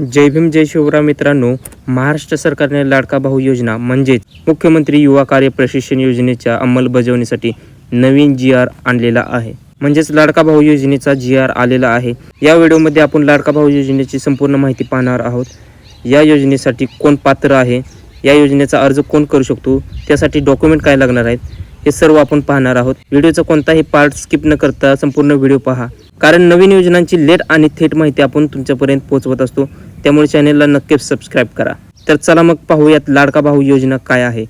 जय भीम जय शिवराम मित्रांनो महाराष्ट्र सरकारने लाडका भाऊ योजना म्हणजेच मुख्यमंत्री युवा कार्य प्रशिक्षण योजनेच्या अंमलबजावणीसाठी नवीन जी आर आणलेला आहे. म्हणजेच लाडका भाऊ योजनेचा जी आर आलेला आहे. या व्हिडिओमध्ये आपण लाडका भाऊ योजनेची संपूर्ण माहिती पाहणार आहोत. या योजनेसाठी कोण पात्र आहे? या योजनेचा अर्ज कोण करू शकतो? त्यासाठी डॉक्युमेंट काय लागणार आहेत? हे सर्व आपण पाहणार आहोत. व्हिडिओचा कोणताही पार्ट स्किप न करता संपूर्ण व्हिडिओ पहा. कारण नवीन योजनांची लेट आणि थेट माहिती आपण तुमच्यापर्यंत पोहोचवत असतो. त्यामुळे चॅनेलला नक्कीच सबस्क्राईब करा. तर चला मग पाहूयात लाडका भाऊ योजना काय आहे.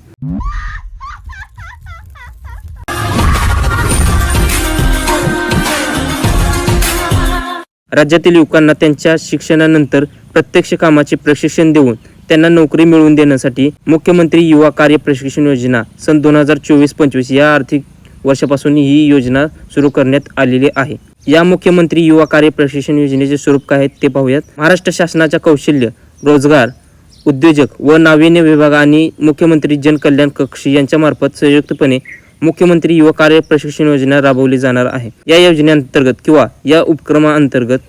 राज्यातील युवकांना त्यांच्या शिक्षणानंतर प्रत्यक्ष कामाचे प्रशिक्षण देऊन त्यांना नोकरी मिळवून देण्यासाठी मुख्यमंत्री युवा कार्य प्रशिक्षण योजना सन दोन हजार चोवीस पंचवीस या आर्थिक वर्षापासून ही योजना सुरू करण्यात आलेली आहे. या मुख्यमंत्री युवा कार्य प्रशिक्षण योजनेचे स्वरूप काय ते पाहूयात. महाराष्ट्र शासनाच्या कौशल्य रोजगार उद्योजक व नाविन्य विभाग आणि मुख्यमंत्री जनकल्याण कक्ष यांच्यामार्फत संयुक्तपणे मुख्यमंत्री युवा कार्य प्रशिक्षण योजना राबवली जाणार आहे. या योजनेअंतर्गत किंवा या उपक्रमाअंतर्गत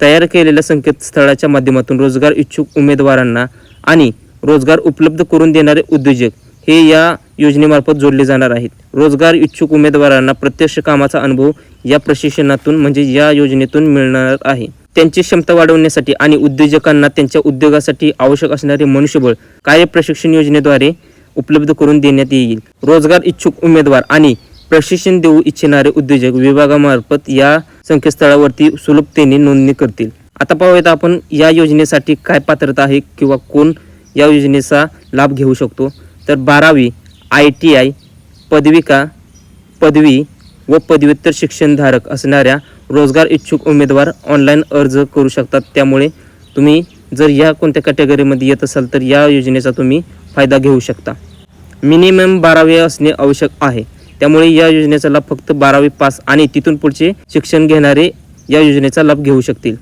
तयार केलेल्या संकेतस्थळाच्या माध्यमातून रोजगार इच्छुक उमेदवारांना आणि रोजगार उपलब्ध करून देणारे उद्योजक हे या योजनेमार्फत जोडले जाणार आहेत. रोजगार इच्छुक उमेदवारांना प्रत्यक्ष कामाचा अनुभव या प्रशिक्षणातून म्हणजे या योजनेतून मिळणार आहे. त्यांची क्षमता वाढवण्यासाठी आणि उद्योजकांना त्यांच्या उद्योगासाठी आवश्यक असणारे मनुष्यबळ कार्य प्रशिक्षण योजनेद्वारे उपलब्ध करून देण्यात येईल. रोजगार इच्छुक उमेदवार आणि प्रशिक्षण देऊ इच्छिणारे उद्योजक विभागामार्फत या संकेतस्थळावरती सुलभतेने नोंदणी करतील. आता पाहूयात आपण या योजनेसाठी काय पात्रता आहे किंवा कोण या योजनेचा लाभ घेऊ शकतो. तर बारावी आय टी आय पदविका पदवी व पदव्युत्तर शिक्षणधारक असणाऱ्या रोजगार इच्छुक उमेदवार ऑनलाईन अर्ज करू शकतात. त्यामुळे तुम्ही जर या कोणत्या कॅटेगरीमध्ये येत असाल तर या योजनेचा तुम्ही फायदा घेऊ शकता. मिनिमम बारावी असणे आवश्यक आहे. त्यामुळे या योजनेचा लाभ फक्त बारावी पास आणि तिथून पुढचे शिक्षण घेणारे या योजनेचा लाभ घेऊ शकतील.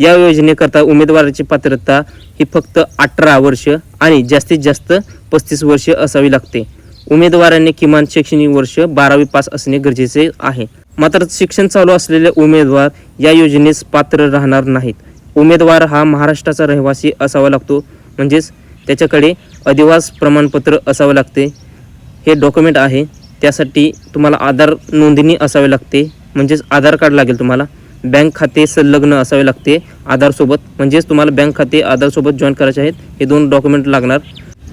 या योजनेकरता उमेदवाराची पात्रता ही फक्त अठरा वर्ष आणि जास्तीत जास्त पस्तीस वर्ष असावी लागते. उमेदवारांनी किमान शैक्षणिक वर्ष बारावी पास असणे गरजेचे आहे. मात्र शिक्षण चालू असलेले उमेदवार या योजनेस पात्र राहणार नाहीत. उमेदवार हा महाराष्ट्राचा रहिवासी असावा लागतो. म्हणजेच त्याच्याकडे अधिवास प्रमाणपत्र असावं लागते. हे डॉक्युमेंट आहे. त्यासाठी तुम्हाला आधार नोंदणी असावी लागते. म्हणजेच आधार कार्ड लागेल तुम्हाला. बँक खाते संलग्न असावे लागते आधारसोबत म्हणजेच तुम्हाला बँक खाते आधारसोबत जॉईन करायचे आहेत. हे दोन डॉक्युमेंट लागणार.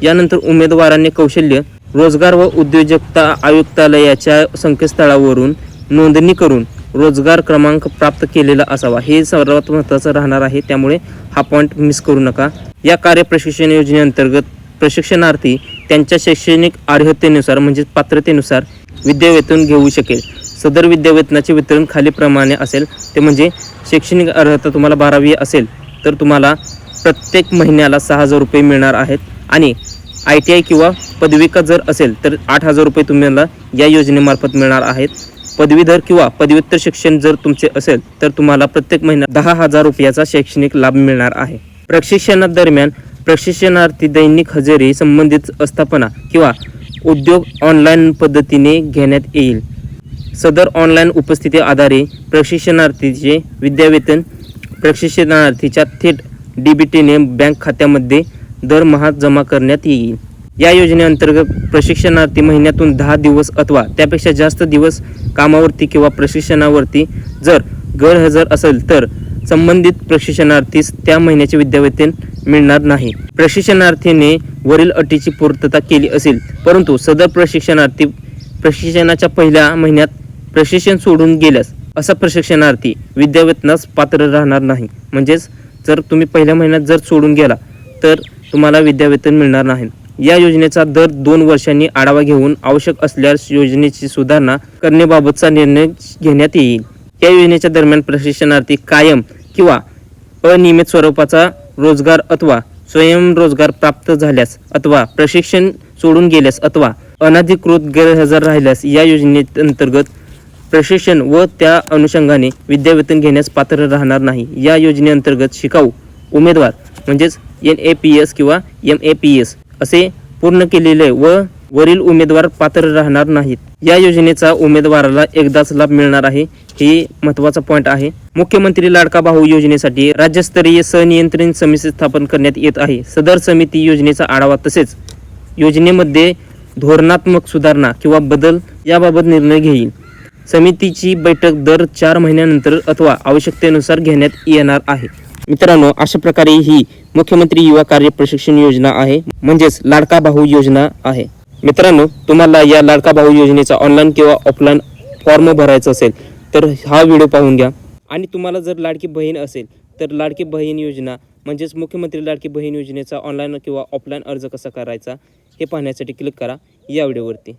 यानंतर उमेदवारांनी कौशल्य रोजगार व उद्योजकता आयुक्तालयाच्या संकेतस्थळावरून नोंदणी करून रोजगार क्रमांक प्राप्त केलेला असावा. हे सर्वात महत्त्वाचं राहणार आहे. त्यामुळे हा पॉईंट मिस करू नका. या कार्य प्रशिक्षण योजनेअंतर्गत प्रशिक्षणार्थी त्यांच्या शैक्षणिक अर्हतेनुसार म्हणजे पात्रतेनुसार विद्यावेतन घेऊ शकेल. सदर विद्यावेतनाचे वितरण खालीप्रमाणे असेल. ते म्हणजे शैक्षणिक अर्हता तुम्हाला बारावी असेल तर तुम्हाला प्रत्येक महिन्याला सहा हजार रुपये मिळणार आहेत. आणि आय टी आय किंवा पदविका जर असेल तर आठ हजार रुपये तुम्हाला या योजनेमार्फत मिळणार आहेत. पदवीधर किंवा पदव्युत्तर शिक्षण जर तुमचे असेल तर तुम्हाला प्रत्येक महिना दहा हजार रुपयाचा शैक्षणिक लाभ मिळणार आहे. प्रशिक्षणादरम्यान प्रशिक्षणार्थी दैनिक हजेरी संबंधित स्थापना किंवा उद्योग ऑनलाईन पद्धतीने घेण्यात येईल. सदर ऑनलाईन उपस्थिती आधारे प्रशिक्षणार्थीचे विद्यावेतन प्रशिक्षणार्थीच्या थेट डीबीटीने बँक खात्यामध्ये दरमहा जमा करण्यात येईल. या योजनेअंतर्गत प्रशिक्षणार्थी महिन्यातून दहा दिवस अथवा त्यापेक्षा जास्त दिवस कामावरती किंवा प्रशिक्षणावरती जर गैरहजर असेल तर संबंधित प्रशिक्षणार्थीस त्या महिन्याचे विद्यावेतन मिळणार नाही. प्रशिक्षणार्थीने वरील अटीची पूर्तता केली असेल परंतु सदर प्रशिक्षणार्थी प्रशिक्षणाच्या पहिल्या महिन्यात प्रशिक्षण सोडून गेल्यास असा प्रशिक्षणार्थी विद्यावेतनास पात्र राहणार नाही. म्हणजेच जर तुम्ही पहिल्या महिन्यात जर सोडून गेला तर तुम्हाला विद्यावेतन मिळणार नाही. या योजनेचा दर दोन वर्षांनी आढावा घेऊन आवश्यक असल्यास योजनेची सुधारणा करण्याबाबतचा निर्णय घेण्यात येईल. या योजनेच्या दरम्यान प्रशिक्षणार्थी कायम किंवा अनियमित स्वरूपाचा रोजगार अथवा स्वयंरोजगार प्राप्त झाल्यास अथवा प्रशिक्षण सोडून गेल्यास अथवा अनधिकृत गैरहजर राहिल्यास या योजनेअंतर्गत प्रशिक्षण व त्या अनुषंगाने विद्यावेतन घेण्यास पात्र राहणार नाही. या योजनेअंतर्गत शिकाऊ उमेदवार म्हणजेच एन ए पी एस किंवा एम ए पी एस असे पूर्ण केलेले व वरील उमेदवार पात्र राहणार नाहीत. या योजनेचा उमेदवाराला एकदाच लाभ मिळणार आहे हे महत्त्वाचा पॉईंट आहे. मुख्यमंत्री लाडका भाऊ योजनेसाठी राज्यस्तरीय सनियंत्रण समिती स्थापन करण्यात येत आहे. सदर समिती योजनेचा आढावा तसेच योजनेमध्ये धोरणात्मक सुधारणा किंवा बदल याबाबत निर्णय घेईल. समितीची बैठक दर चार महिन्यानंतर अथवा आवश्यकतेनुसार घेण्यात येणार आहे. मित्रांनो अशा प्रकारे ही मुख्यमंत्री युवा कार्य प्रशिक्षण योजना आहे म्हणजेच लाडका भाऊ योजना आहे. मित्रांनो तुम्हाला या लाडका भाऊ योजनेचा ऑनलाईन किंवा ऑफलाईन फॉर्म भरायचा असेल तर हा व्हिडिओ पाहून घ्या. आणि तुम्हाला जर लाडकी बहीण असेल तर लाडकी बहीण योजना म्हणजेच मुख्यमंत्री लाडकी बहीण योजनेचा ऑनलाईन किंवा ऑफलाईन अर्ज कसा करायचा हे पाहण्यासाठी क्लिक करा या व्हिडिओवरती.